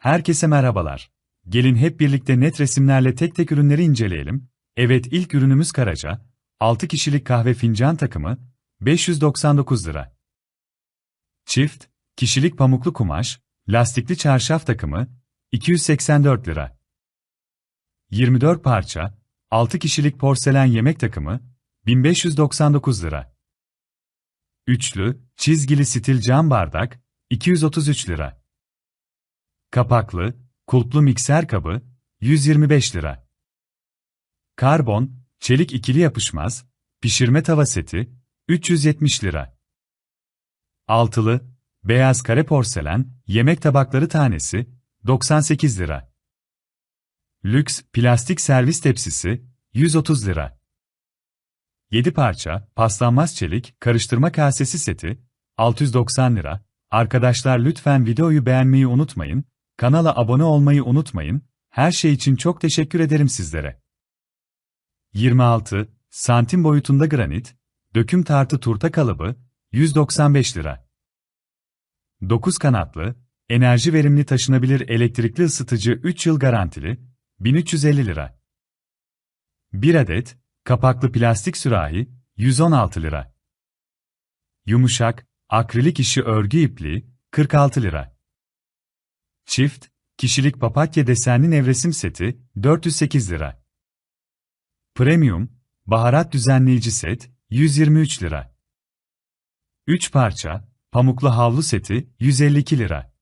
Herkese merhabalar. Gelin hep birlikte net resimlerle tek tek ürünleri inceleyelim. Evet ilk ürünümüz Karaca. 6 kişilik kahve fincan takımı, 599 lira. Çift, kişilik pamuklu kumaş, lastikli çarşaf takımı, 284 lira. 24 parça, 6 kişilik porselen yemek takımı, 1599 lira. Üçlü, çizgili stil cam bardak, 233 lira. Kapaklı, kulplu mikser kabı, 125 lira. Karbon, çelik ikili yapışmaz, pişirme tava seti, 370 lira. Altılı, beyaz kare porselen, yemek tabakları tanesi, 98 lira. Lüks, plastik servis tepsisi, 130 lira. 7 parça, paslanmaz çelik, karıştırma kasesi seti, 690 lira. Arkadaşlar lütfen videoyu beğenmeyi unutmayın, kanala abone olmayı unutmayın, her şey için çok teşekkür ederim sizlere. 26 santim boyutunda granit, döküm tartı turta kalıbı, 195 lira. 9 kanatlı, enerji verimli taşınabilir elektrikli ısıtıcı 3 yıl garantili, 1350 lira. 1 adet, kapaklı plastik sürahi, 116 lira. Yumuşak, akrilik işi örgü ipliği, 46 lira. Çift, kişilik papatya desenli nevresim seti, 408 lira. Premium, baharat düzenleyici set, 123 lira. 3 parça, pamuklu havlu seti, 152 lira.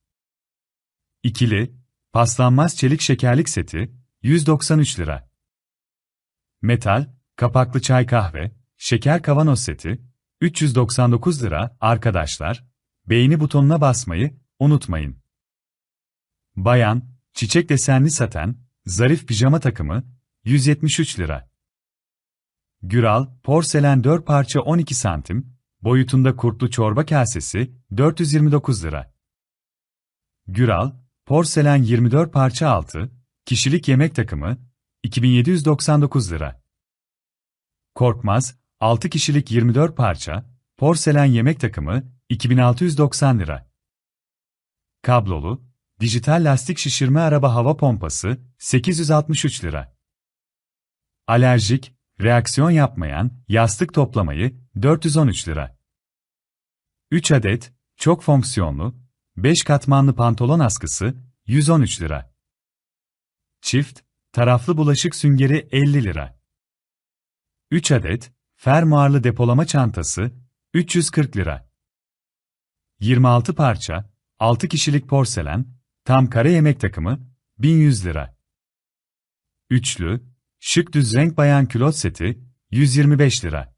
İkili, paslanmaz çelik şekerlik seti, 193 lira. Metal, kapaklı çay kahve, şeker kavanoz seti, 399 lira. Arkadaşlar, beğeni butonuna basmayı unutmayın. Bayan, çiçek desenli saten, zarif pijama takımı, 173 lira. Güral, porselen 4 parça 12 santim, boyutunda kurtlu çorba kasesi, 429 lira. Güral, porselen 24 parça 6, kişilik yemek takımı, 2799 lira. Korkmaz, 6 kişilik 24 parça, porselen yemek takımı, 2690 lira. Kablolu, dijital lastik şişirme araba hava pompası, 863 lira. Alerjik, reaksiyon yapmayan, yastık toplamayı, 413 lira. 3 adet, çok fonksiyonlu, 5 katmanlı pantolon askısı, 113 lira. Çift, taraflı bulaşık süngeri 50 lira. 3 adet, fermuarlı depolama çantası, 340 lira. 26 parça, 6 kişilik porselen, tam kare yemek takımı, 1100 lira. Üçlü, şık düz renk bayan külot seti, 125 lira.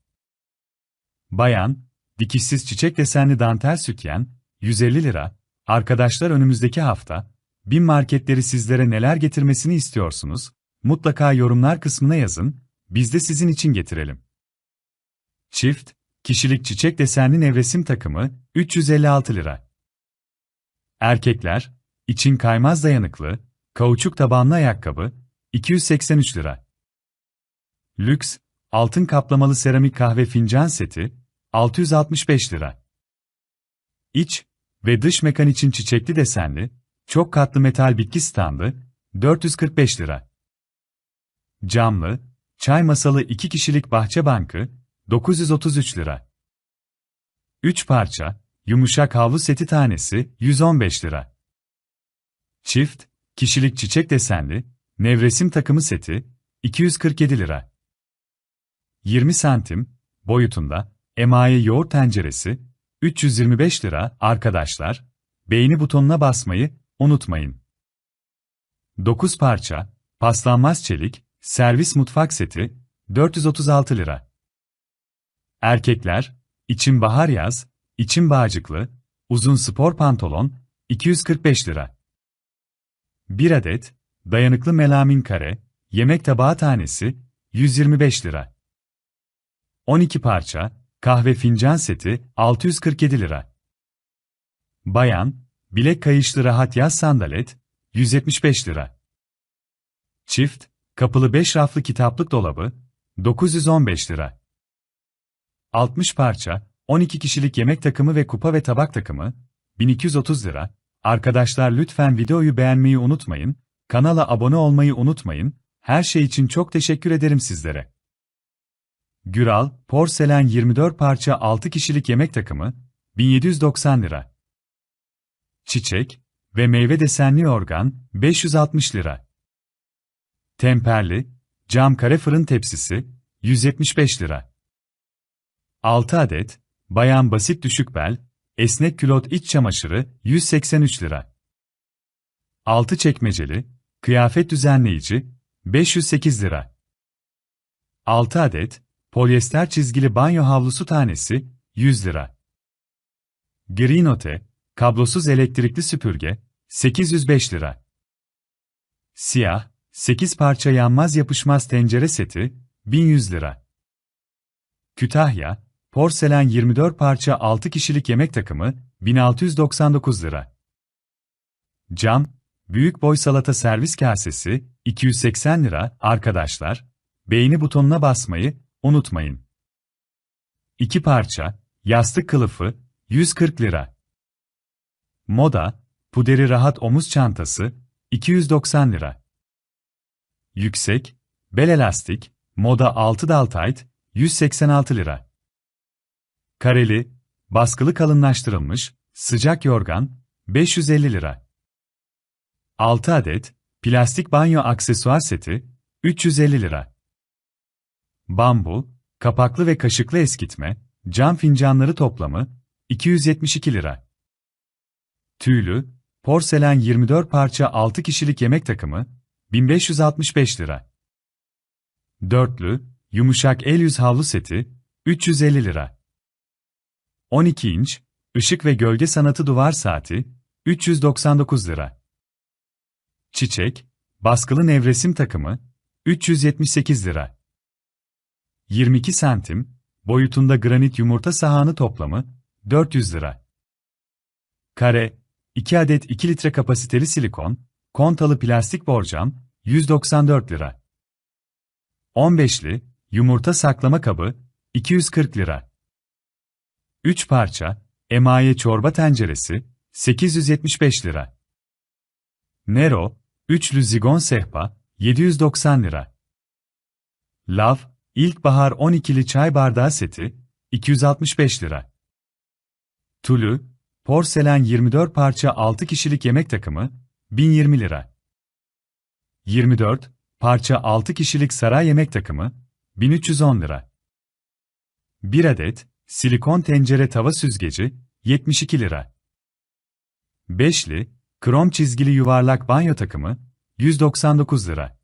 Bayan, dikişsiz çiçek desenli dantel sütyen, 150 lira. Arkadaşlar önümüzdeki hafta, bin marketleri sizlere neler getirmesini istiyorsunuz? Mutlaka yorumlar kısmına yazın, biz de sizin için getirelim. Çift, kişilik çiçek desenli nevresim takımı, 356 lira. Erkekler, için kaymaz dayanıklı, kauçuk tabanlı ayakkabı, 283 lira. Lüks, altın kaplamalı seramik kahve fincan seti, 665 lira. İç ve dış mekan için çiçekli desenli, çok katlı metal bitki standı, 445 lira. Camlı, çay masalı 2 kişilik bahçe bankı, 933 lira. 3 parça, yumuşak havlu seti tanesi, 115 lira. Çift, kişilik çiçek desenli, nevresim takımı seti, 247 lira. 20 santim, boyutunda, emaye yoğurt tenceresi, 325 lira. Arkadaşlar, beğeni butonuna basmayı unutmayın. 9 parça, paslanmaz çelik, servis mutfak seti, 436 lira. Erkekler, için bahar yaz, için bağcıklı, uzun spor pantolon, 245 lira. 1 adet, dayanıklı melamin kare, yemek tabağı tanesi, 125 lira. 12 parça, kahve fincan seti, 647 lira. Bayan, bilek kayışlı rahat yaz sandalet, 175 lira. Çift, kapılı 5 raflı kitaplık dolabı, 915 lira. 60 parça, 12 kişilik yemek takımı ve kupa ve tabak takımı, 1230 lira. Arkadaşlar lütfen videoyu beğenmeyi unutmayın, kanala abone olmayı unutmayın, her şey için çok teşekkür ederim sizlere. Güral, porselen 24 parça 6 kişilik yemek takımı, 1790 lira. Çiçek ve meyve desenli organ, 560 lira. Temperli, cam kare fırın tepsisi, 175 lira. 6 adet, bayan basit düşük bel, esnek külot iç çamaşırı, 183 lira. 6 çekmeceli, kıyafet düzenleyici, 508 lira. 6 adet, polyester çizgili banyo havlusu tanesi, 100 lira. Green kablosuz elektrikli süpürge, 805 lira. Siyah, 8 parça yanmaz yapışmaz tencere seti, 1100 lira. Kütahya, porselen 24 parça 6 kişilik yemek takımı, 1699 lira. Cam, büyük boy salata servis kasesi, 280 lira. Arkadaşlar, beğeni butonuna basmayı unutmayın. 2 parça, yastık kılıfı, 140 lira. Moda, puderi rahat omuz çantası, 290 lira. Yüksek, bel elastik, moda 6 dal tight, 186 lira. Kareli, baskılı kalınlaştırılmış, sıcak yorgan, 550 lira. 6 adet, plastik banyo aksesuar seti, 350 lira. Bambu, kapaklı ve kaşıklı eskitme, cam fincanları toplamı, 272 lira. Tüylü, porselen 24 parça 6 kişilik yemek takımı, 1565 lira. Dörtlü, yumuşak el yüz havlu seti, 350 lira. 12 inç, ışık ve gölge sanatı duvar saati, 399 lira. Çiçek, baskılı nevresim takımı, 378 lira. 22 santim, boyutunda granit yumurta sahanı toplamı, 400 lira. Kare, 2 adet 2 litre kapasiteli silikon, kontalı plastik borcam, 194 lira. 15'li, yumurta saklama kabı, 240 lira. 3 parça, emaye çorba tenceresi, 875 lira. Nero, üçlü zigon sehpa, 790 lira. Lav, İlkbahar 12'li çay bardağı seti, 265 lira. Tulu, porselen 24 parça 6 kişilik yemek takımı, 1020 lira. 24 parça 6 kişilik saray yemek takımı, 1310 lira. 1 adet, silikon tencere tava süzgeci, 72 lira. 5'li, krom çizgili yuvarlak banyo takımı, 199 lira.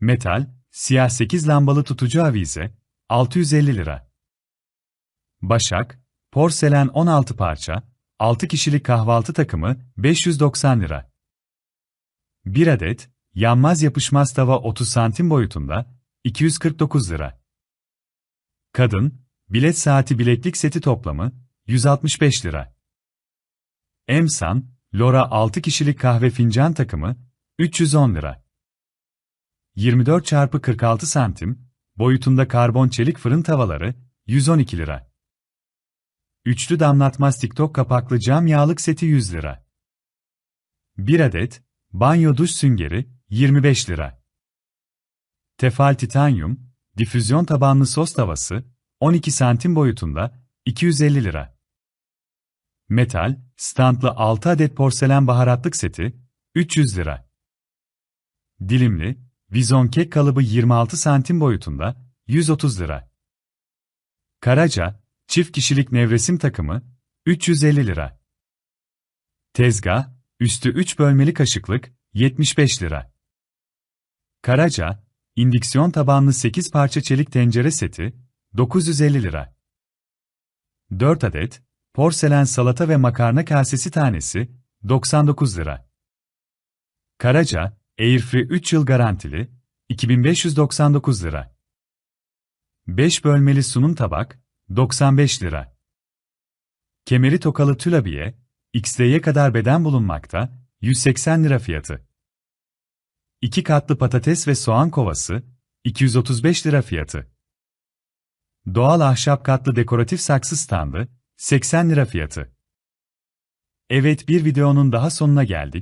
Metal, siyah 8 lambalı tutucu avize, 650 lira. Başak, porselen 16 parça, 6 kişilik kahvaltı takımı, 590 lira. 1 adet, yanmaz yapışmaz tava 30 santim boyutunda, 249 lira. Kadın, bilet saati bileklik seti toplamı, 165 lira. Emsan, Lora 6 kişilik kahve fincan takımı, 310 lira. 24 çarpı 46 santim, boyutunda karbon çelik fırın tavaları, 112 lira. Üçlü damlatmaz TikTok kapaklı cam yağlık seti 100 lira. 1 adet, banyo duş süngeri, 25 lira. Tefal titanyum, difüzyon tabanlı sos tavası, 12 santim boyutunda, 250 lira. Metal, standlı 6 adet porselen baharatlık seti, 300 lira. Dilimli, vizon kek kalıbı 26 santim boyutunda, 130 lira. Karaca, çift kişilik nevresim takımı, 350 lira. Tezgah, üstü 3 bölmeli kaşıklık, 75 lira. Karaca, indiksiyon tabanlı 8 parça çelik tencere seti, 950 lira. 4 adet, porselen salata ve makarna kasesi tanesi, 99 lira. Karaca, Airfree 3 yıl garantili, 2599 lira. 5 bölmeli sunum tabak, 95 lira. Kemeri tokalı tülabiye, XL'ye kadar beden bulunmakta, 180 lira fiyatı. 2 katlı patates ve soğan kovası, 235 lira fiyatı. Doğal ahşap katlı dekoratif saksı standı, 80 lira fiyatı. Evet bir videonun daha sonuna geldik.